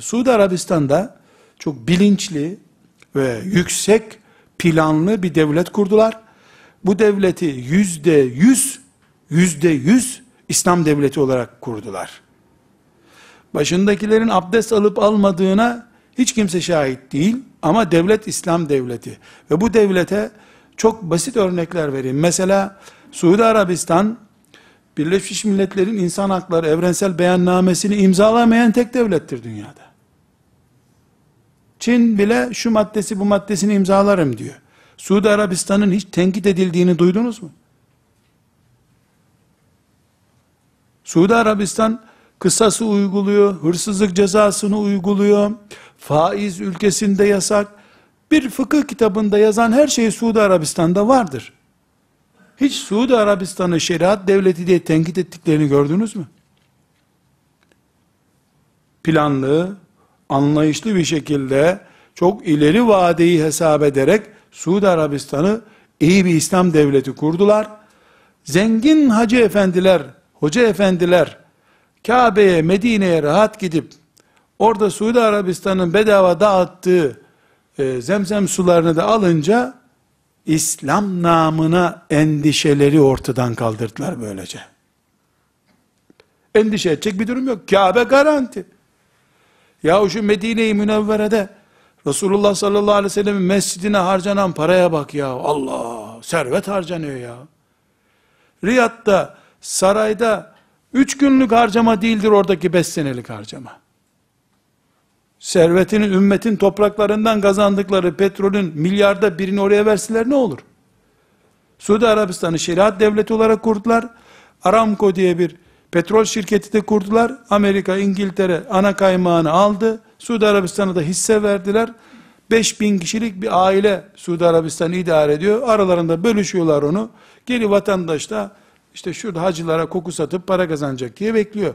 Suudi Arabistan'da çok bilinçli ve yüksek planlı bir devlet kurdular. Bu devleti yüzde yüz, yüzde yüz İslam devleti olarak kurdular. Başındakilerin abdest alıp almadığına hiç kimse şahit değil ama devlet İslam devleti. Ve bu devlete çok basit örnekler vereyim. Mesela Suudi Arabistan Birleşmiş Milletler'in İnsan Hakları Evrensel Beyannamesini imzalamayan tek devlettir dünyada. Çin bile şu maddesi bu maddesini imzalarım diyor. Suudi Arabistan'ın hiç tenkit edildiğini duydunuz mu? Suudi Arabistan kısası uyguluyor, hırsızlık cezasını uyguluyor, faiz ülkesinde yasak. Bir fıkıh kitabında yazan her şey Suudi Arabistan'da vardır. Hiç Suudi Arabistan'ı şeriat devleti diye tenkit ettiklerini gördünüz mü? Planlı, anlayışlı bir şekilde çok ileri vadeyi hesap ederek Suudi Arabistan'ı iyi bir İslam devleti kurdular. Zengin hacı efendiler, hoca efendiler Kabe'ye, Medine'ye rahat gidip orada Suudi Arabistan'ın bedava dağıttığı e, zemzem sularını da alınca İslam namına endişeleri ortadan kaldırdılar böylece. Endişe edecek bir durum yok. Kabe garanti. Ya şu Medine-i Münevvere'de Resulullah sallallahu aleyhi ve sellem'in mescidine harcanan paraya bak ya. Allah servet harcanıyor ya. Riyad'da sarayda üç günlük harcama değildir oradaki beş senelik harcama. Servetini ümmetin topraklarından kazandıkları petrolün milyarda birini oraya verseler ne olur? Suudi Arabistan'ı şeriat devleti olarak kurdular. Aramco diye bir petrol şirketi de kurdular. Amerika, İngiltere ana kaymağını aldı. Suudi Arabistan'a da hisse verdiler. 5000 kişilik bir aile Suudi Arabistan'ı idare ediyor. Aralarında bölüşüyorlar onu. Geri vatandaş da işte şurada hacılara koku satıp para kazanacak diye bekliyor.